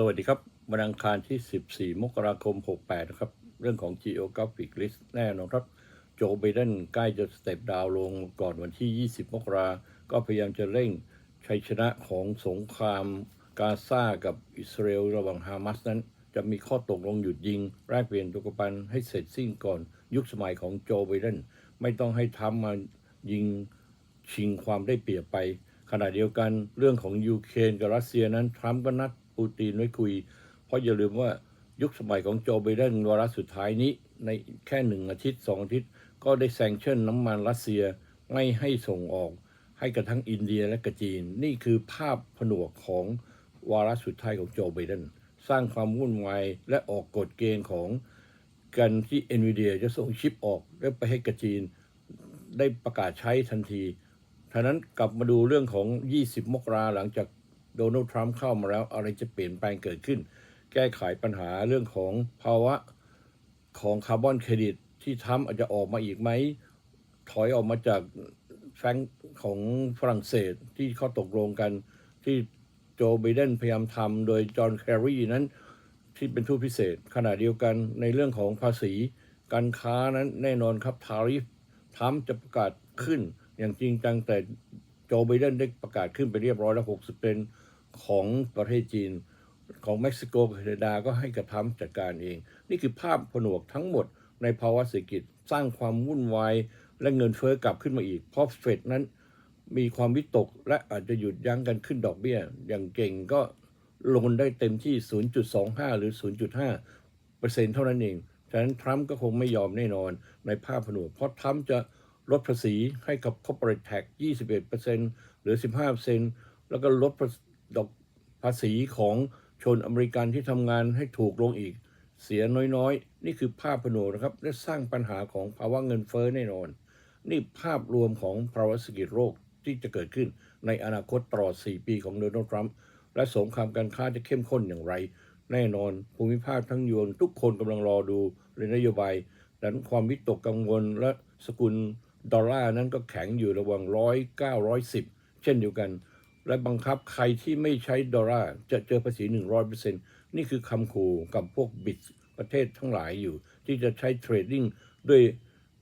สวัสดีครับวันอังคารที่ 14 มกราคม 68 นะครับ เรื่องของ Geographic List แน่นอนครับ โจไบเดนใกล้จะสเต็ปดาวลงก่อนวันที่ 20 มกราก็พยายามจะเร่งชัยชนะของสงครามกาซากับอิสราเอลระหว่างฮามาสนั้น จะมีข้อตกลงหยุดยิง แลกเปลี่ยนตุกปันให้เสร็จสิ้นก่อนยุคสมัยของโจไบเดนไม่ต้องให้ทำมายิงชิงความได้เปรียบไป ขณะเดียวกันเรื่องของยูเครนกับรัสเซียนั้นทรัมป์ก็นัด ปูตินไว้คุย เพราะอย่าลืมว่ายุคสมัยของโจไบเดนวาระสุดท้ายนี้ ในแค่หนึ่งอาทิตย์สองอาทิตย์ ก็ได้แซงชั่นน้ำมันรัสเซียไม่ให้ส่งออก ให้กับทั้งอินเดียและกจีน นี่คือภาพผนวกของวาระสุดท้ายของโจไบเดนสร้างความวุ่นวายและออกกฎเกณฑ์ของการที่เอ็นวีเดียจะส่งชิปออกแล้วไปให้กจีนได้ประกาศใช้ทันทีฉะนั้นกลับมาดูเรื่องของ 20 มกราหลังจาก โดนัลด์ทรัมป์เข้ามาแล้วอะไรจะเปลี่ยนแปลงเกิดขึ้น แก้ไขปัญหาเรื่องของภาวะของคาร์บอนเครดิตที่ทรัมป์อาจจะออกมาอีกไหม ถอยออกมาจากแฟงของฝรั่งเศสที่เขาตกลงกันที่โจไบเดนพยายามทำโดยจอห์นแคร์รีนั้นที่เป็นทูตพิเศษ ขณะเดียวกันในเรื่องของภาษี การค้านั้นแน่นอนครับทาริฟทรัมป์จะประกาศขึ้นอย่างจริงจังแต่โจไบเดนได้ประกาศขึ้นไปเรียบร้อยแล้ว 60เป็น ของประเทศจีน ของเม็กซิโกกับแคนาดาก็ให้กับทรัมป์จัดการเอง นี่คือภาพผนวกทั้งหมดในภาวะเศรษฐกิจสร้างความวุ่นวายและเงินเฟ้อกลับขึ้นมาอีก เพราะเฟดนั้นมีความวิตกและอาจจะหยุดยั้งกันขึ้นดอกเบี้ย อย่างเก่งก็ลงได้เต็มที่ 0.25 หรือ 0.5เปอร์เซ็นต์เท่านั้นเอง ฉะนั้นทรัมป์ก็คงไม่ยอมแน่นอนในภาพผนวก เพราะทรัมป์จะลดภาษีให้กับ corporate tax 21%หรือ 15%แล้วก็ลด ดอกภาษีของชนอเมริกันที่ทำงานให้ถูกลงอีก เสียน้อยๆ นี่คือภาพผนวกนะครับ และสร้างปัญหาของภาวะเงินเฟ้อแน่นอน นี่ภาพรวมของภาวะเศรษฐกิจโลกที่จะเกิดขึ้นในอนาคตตลอด 4 ปีของโดนัลด์ทรัมป์และสงครามการค้าจะเข้มข้นอย่างไร แน่นอนภูมิภาคทั้งยวงทุกคนกำลังรอดูในนโยบายดังนั้นความวิตกกังวลและสกุลดอลลาร์นั้นก็แข็งอยู่ระหว่างร้อยเก้าร้อยสิบเช่นเดียวกัน และบังคับใครที่ไม่ใช้ดอลลาร์จะเจอภาษี 100%นี่คือคำขู่กับพวกบิตประเทศทั้งหลายอยู่ ที่จะใช้เทรดดิ้งด้วย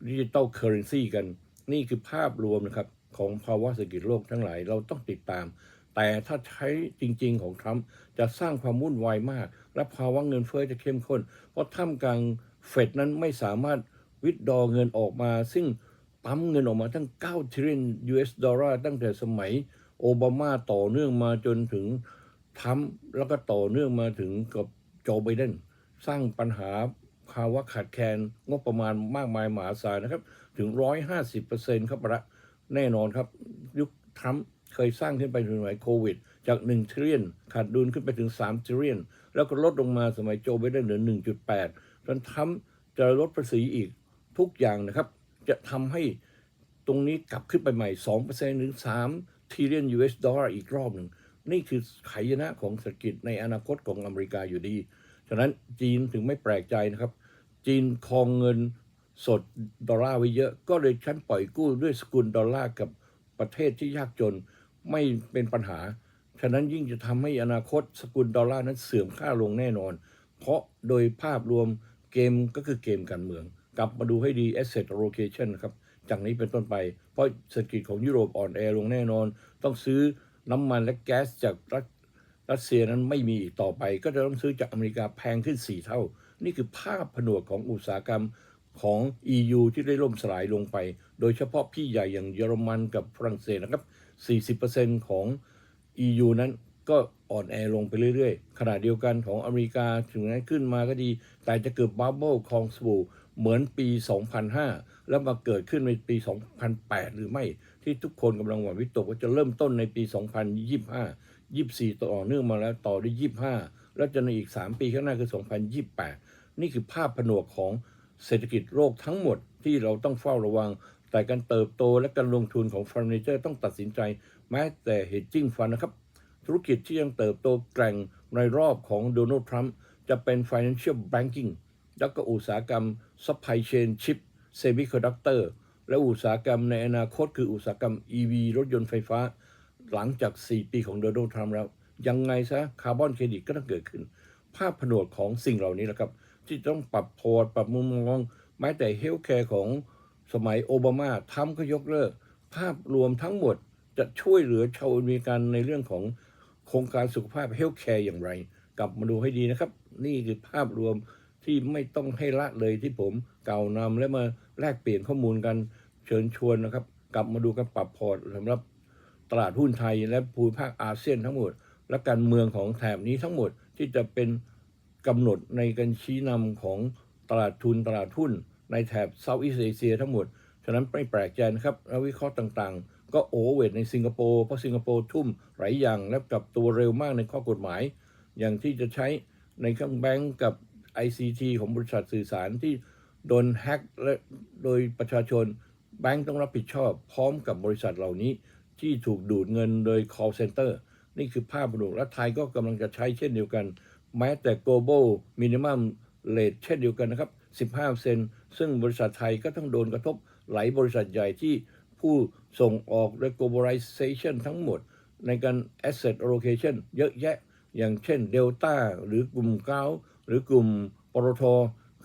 ดิจิตอลเคอร์เรนซีกัน นี่คือภาพรวมนะครับของภาวะเศรษฐกิจโลกทั้งหลายเราต้องติดตาม แต่ถ้าใช้จริง ๆ ของทรัมป์จะสร้างความวุ่นวายมาก และภาวะเงินเฟ้อจะเข้มข้น เพราะท่ามกลางเฟดนั้นไม่สามารถวิดดอเงินออกมา ซึ่งปั๊มเงินออกมาทั้ง9 trillion US ดอลลาร์ตั้งแต่สมัย โอบามาต่อเนื่องมาจนถึงทรัมแล้วก็ต่อเนื่องมาถึงกับโจไบเดนสร้างปัญหาภาวะขาดแคลนงบประมาณมากมายมหาศาลนะครับ ถึง 150%ครับละแน่นอนครับยุคทรัมเคยสร้างขึ้นไปถึงสมัยโควิด จาก1 t r i l l i o n ขาดดุลขึ้นไปถึง3 t r i l l i o n แล้วก็ลดลงมาสมัยโจไบเดนเหลือ 1.8จนทรัมจะลดภาษีอีกทุกอย่างนะครับ จะทำให้ตรงนี้กลับขึ้นไปใหม่ 2%ถึง3 t r i l l i o n US ดอลลาร์อีกรอบหนึ่ง นี่คือไขยนะของเศรษฐกิจในอนาคตของอเมริกาอยู่ดี ฉะนั้นจีนถึงไม่แปลกใจนะครับ จีนครองเงินสดดอลลาร์ไว้เยอะ ก็เลยชั้นปล่อยกู้ด้วยสกุลดอลลาร์กับประเทศที่ยากจนไม่เป็นปัญหา ฉะนั้นยิ่งจะทำให้อนาคตสกุลดอลลาร์นั้นเสื่อมค่าลงแน่นอน เพราะโดยภาพรวมเกมก็คือเกมการเมือง กลับมาดูให้ดี asset allocation นครับ จากนี้เป็นต้นไป เพราะเศรษฐกิจของยุโรปอ่อนแอลงแน่นอน ต้องซื้อน้ำมันและแก๊สจากรัสรัสเซียนั้นไม่มีอีกต่อไป ก็จะต้องซื้อจากอเมริกาแพงขึ้น 4 เท่า นี่คือภาพผนวกของอุตสาหกรรมของ EU ที่ได้ล่มสลายลงไป โดยเฉพาะพี่ใหญ่อย่างเยอรมันกับฝรั่งเศสนะครับ 40%ของ EU นั้นก็ อ่อนแอลงไปเรื่อยๆ ขณะเดียวกันของอเมริกาถึงแม้ขึ้นมาก็ดี แต่จะเกิดบับเบิลคองสบู่เหมือนปี 2005 แล้วมาเกิดขึ้นในปี 2008 หรือไม่ ที่ทุกคนกำลังหวั่นวิตกว่าจะเริ่มต้นในปี 2025 24 ต่อเนื่องมาแล้วต่อด้วย 25 แล้วจะในอีก 3 ปีข้างหน้าคือ 2028 นี่คือภาพผนวกของเศรษฐกิจโลกทั้งหมดที่เราต้องเฝ้าระวัง แต่การเติบโตและการลงทุนของเฟอร์นิเจอร์ต้องตัดสินใจ แม้แต่เฮดจิ้งฟันนะครับ ธุรกิจที่ยังเติบโตแกร่งในรอบของโดนัลด์ทรัมป์จะเป็น Financial Banking แล้วก็อุตสาหกรรม Supply Chain Chip Semiconductor และอุตสาหกรรมในอนาคตคืออุตสาหกรรม EV รถยนต์ไฟฟ้า หลังจาก 4 ปีของโดนัลด์ทรัมป์แล้ว ยังไงซะคาร์บอนเครดิตก็ต้องเกิดขึ้น ภาพผนวกของสิ่งเหล่านี้แหละครับ ที่ต้องปรับพอร์ตปรับมุมมองแม้แต่เฮลท์แคร์ของสมัยโอบามาทำก็ยกเลิก ภาพรวมทั้งหมดจะช่วยเหลือชาวอเมริกันในเรื่องของ โครงการสุขภาพเฮลท์แคร์อย่างไร กลับมาดูให้ดีนะครับ นี่คือภาพรวมที่ไม่ต้องให้ละเลยที่ผมกล่าวนำและมาแลกเปลี่ยนข้อมูลกันเชิญชวนนะครับ กลับมาดูกันปรับพอร์ตสำหรับตลาดหุ้นไทยและภูมิภาคอาเซียนทั้งหมด และการเมืองของแถบนี้ทั้งหมดที่จะเป็นกำหนดในการชี้นำของตลาดทุนตลาดหุ้นในแถบเซาท์อีสเอเชียทั้งหมด ฉะนั้นไม่แปลกใจนะครับนักวิเคราะห์ต่างๆ ก็โอเวอร์เวทในสิงคโปร์เพราะสิงคโปร์ทุ่มหลายอย่างและกลับตัวเร็วมากในข้อกฎหมาย อย่างที่จะใช้ในเครื่องแบงก์กับ ICT ของบริษัทสื่อสารที่โดนแฮ็กและโดยประชาชนแบงก์ต้องรับผิดชอบ พร้อมกับบริษัทเหล่านี้ ที่ถูกดูดเงินโดย call center นี่คือภาพรวมและไทยก็กำลังจะใช้เช่นเดียวกัน แม้แต่ global minimum rate เช่นเดียวกันนะครับ 15 เซนซึ่งบริษัทไทยก็ต้องโดนกระทบหลายบริษัทใหญ่ที่ผู้ ส่งออกและ globalization ทั้งหมด ในการ asset allocation เยอะแยะ อย่างเช่น Delta หรือกลุ่มเก้าหรือกลุ่มปตท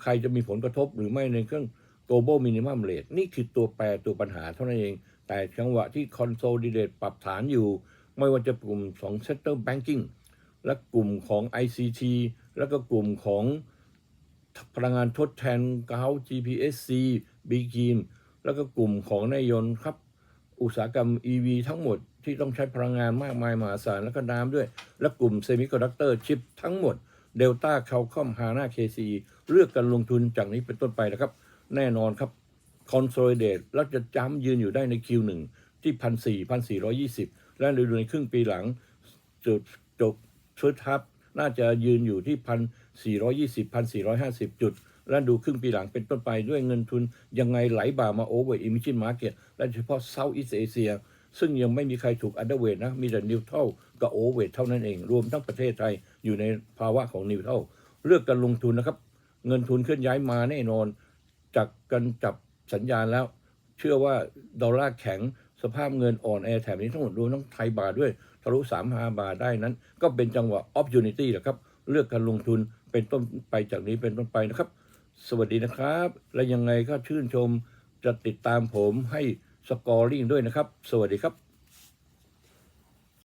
ใครจะมีผลกระทบหรือไม่ในเครื่อง global minimum rate นี่คือตัวแปรตัวปัญหาเท่านั้นเอง แต่จังหวะที่ consolidate ปรับฐานอยู่ ไม่ว่าจะกลุ่มของ sector banking และกลุ่มของ ICT แล้วก็กลุ่มของพลังงานทดแทนเกา GPSC b g i m แล้วก็กลุ่มของนายยนต์ครับ อุตสาหกรรม EV ทั้งหมดที่ต้องใช้พลังงานมากมายมหาศาลแล้วก็น้ำด้วย และกลุ่มเซมิคอนดักเตอร์ชิปทั้งหมดเดลต้าเคาคอมฮาน่าเคซีเลือกกันลงทุนจากนี้เป็นต้นไปนะครับ แน่นอนครับคอนโซลเดตแล้วจะจ้ำยืนอยู่ได้ใน Q1 ที่พันสี่พันสี่ร้อยี่สิบและดูในครึ่งปีหลังจุดจบชุดทับน่าจะยืนอยู่ที่พันสี่ร้อยี่สิบพันสี่ร้อยห้าสิบจุด และดูครึ่งปีหลังเป็นต้นไปด้วยเงินทุนยังไงไหลบ่ามาโอเวอร์อิมิชินมาร์เก็ตและเฉพาะเซาท์อีสเอเชียซึ่งยังไม่มีใครถูกอันเดอร์เวทนะ มีแต่นิวเทลกับโอเวทเท่านั้นเอง รวมทั้งประเทศไทยอยู่ในภาวะของนิวเทลเลือกกันลงทุนนะครับ เงินทุนเคลื่อนย้ายมาแน่นอนจากกันจับสัญญาณแล้ว เชื่อว่าดอลลาร์แข็งสภาพเงินอ่อนแอแถบนี้ทั้งหมดรวมทั้งไทยบาทด้วยทะลุสามหาบาทได้นั้น ก็เป็นจังหวะ opportunity แหละครับ เลือกการลงทุนเป็นต้นไปจากนี้เป็นต้นไปนะครับ สวัสดีนะครับ และยังไงก็ชื่นชมจะติดตามผมให้สกอร์ลิงด้วยนะครับ สวัสดีครับ